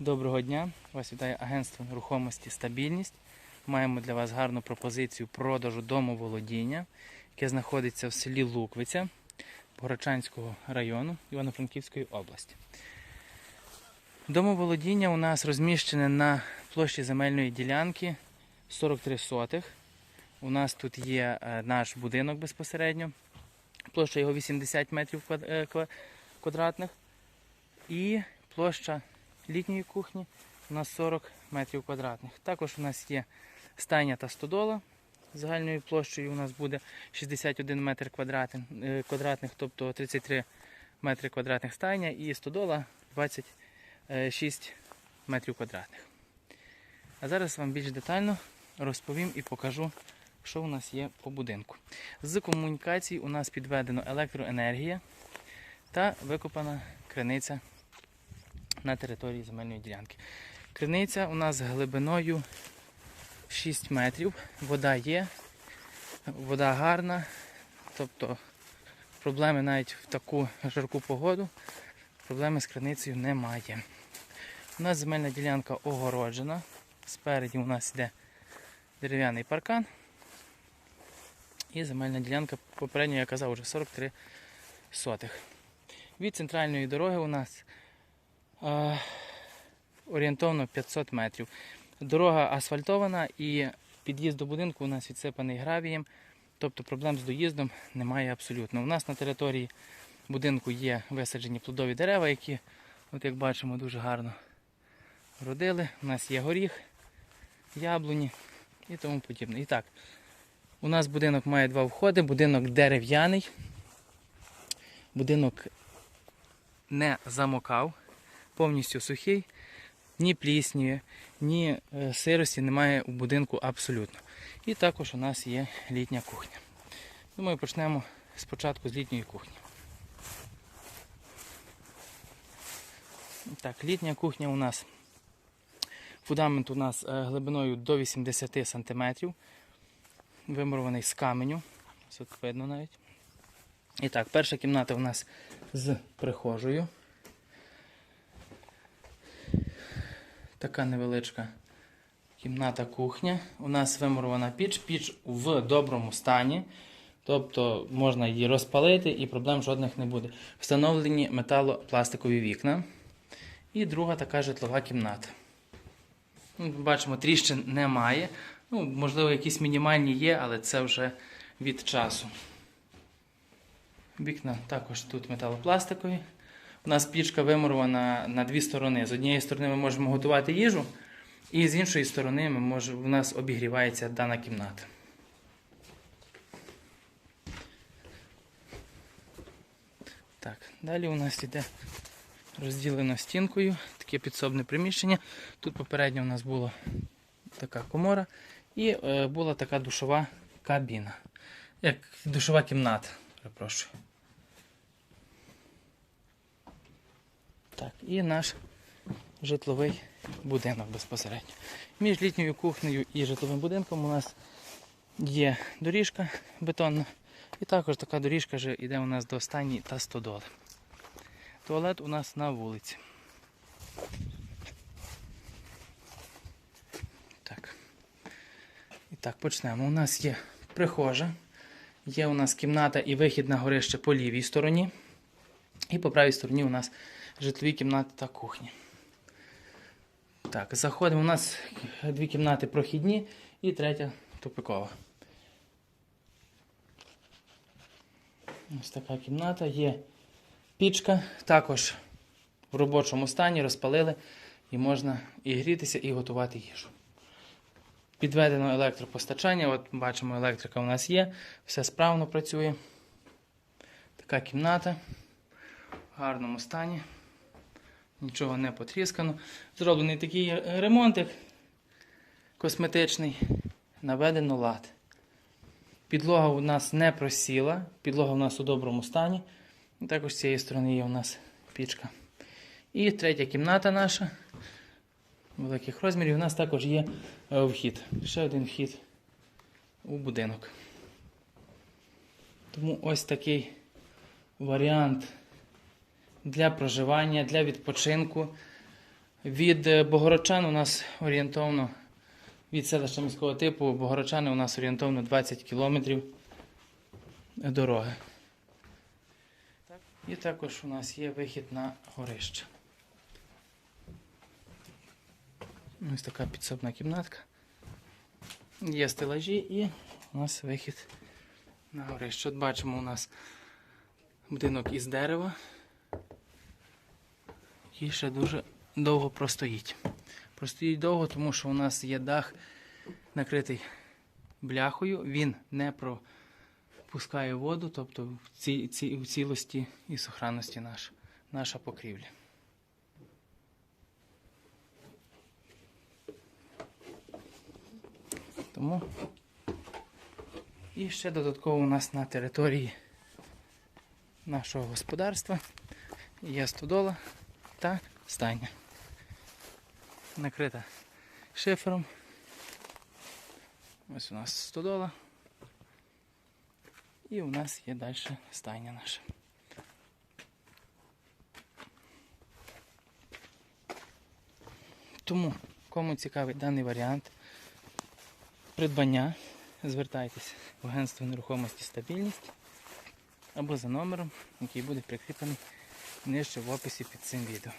Доброго дня! Вас вітає агентство нерухомості Стабільність. Маємо для вас гарну пропозицію продажу дому володіння, яке знаходиться в селі Луквиця Горочанського району Івано-Франківської області. Домоволодіння у нас розміщене на площі земельної ділянки 43 сотих. У нас тут є е, наш будинок безпосередньо. Площа його 80 метрів е, ква- квадратних. І площа літньої кухні у нас 40 метрів квадратних. Також у нас є стайня та стодола. Загальною площею у нас буде 61 метр е, квадратних, тобто 33 метри квадратних стайня і стодола 26 метрів квадратних. А зараз вам більш детально розповім і покажу, що у нас є по будинку. З комунікацій у нас підведено електроенергія та викопана криниця на території земельної ділянки. Криниця у нас глибиною 6 метрів. Вода є, вода гарна, тобто проблеми навіть в таку жарку погоду, проблеми з криницею немає. У нас земельна ділянка огороджена. Спереді у нас йде дерев'яний паркан. І земельна ділянка, попередньо я казав, вже 43 сотих. Від центральної дороги у нас орієнтовно 500 метрів. Дорога асфальтована і під'їзд до будинку у нас відсипаний гравієм, тобто проблем з доїздом немає абсолютно. У нас на території будинку є висаджені плодові дерева, які, от як бачимо, дуже гарно родили. У нас є горіх, яблуні і тому подібне. І так, у нас будинок має два входи, будинок дерев'яний, будинок не замокав, повністю сухий, ні плісні, ні е, сирості немає у будинку абсолютно. І також у нас є літня кухня. Думаю, почнемо спочатку з літньої кухні. Так, літня кухня у нас. Фундамент у нас е, глибиною до 80 см. Вимурований з каменю. Тут видно навіть. І так, перша кімната у нас з прихожою. Така невеличка кімната кухня. У нас вимурована піч, піч в доброму стані. Тобто можна її розпалити і проблем жодних не буде. Встановлені металопластикові вікна. І друга така житлова кімната. Ну, Бачимо, тріщин немає. Ну, можливо, якісь мінімальні є, але це вже від часу. Вікна також тут металопластикові. У нас пічка вимурована на дві сторони. З однієї сторони ми можемо готувати їжу, і з іншої сторони ми мож... у нас обігрівається дана кімната. Так, далі у нас йде розділено стінкою, таке підсобне приміщення. Тут попередньо у нас була така комора і е, була така душова кабіна. Як душова кімната, перепрошую. Так, і наш житловий будинок безпосередньо. Між літньою кухнею і житловим будинком у нас є доріжка бетонна. І також така доріжка вже йде у нас до стані та стодоли. Туалет у нас на вулиці. Так. І так, почнемо. У нас є прихожа. Є у нас кімната і вихід на горище по лівій стороні. І по правій стороні у нас житлові кімнати та кухні. Так, заходимо. У нас дві кімнати прохідні і третя тупикова. Ось така кімната. Є пічка, також в робочому стані розпалили і можна і грітися, і готувати їжу. Підведено електропостачання. От бачимо, електрика у нас є, все справно працює. Така кімната в гарному стані. Нічого не потріскано. Зроблений такий ремонтик косметичний. Наведено лад. Підлога у нас не просіла, підлога у нас у доброму стані. Також з цієї сторони є у нас пічка. І третя кімната наша великих розмірів. У нас також є е, вхід. Ще один вхід у будинок. Тому ось такий варіант для проживання, для відпочинку. Від е, Богородчан у нас орієнтовно від селища міського типу Богородчани у нас орієнтовно 20 кілометрів дороги. І також у нас є вихід на горище. Ось така підсобна кімнатка. Є стелажі і у нас вихід на горище. От бачимо у нас будинок із дерева. І ще дуже довго простоїть. Простоїть довго, тому що у нас є дах накритий бляхою, він не пропускає воду, тобто в, ці, ці, в цілості і сохранності наш, наша покрівля. Тому і ще додатково у нас на території нашого господарства є стодола та стайня. Накрита шифером. Ось у нас стодола. І у нас є далі стайня наша. Тому, кому цікавий даний варіант придбання, звертайтесь в агентство нерухомості стабільність або за номером, який буде прикріплений нижче в описі під цим відео.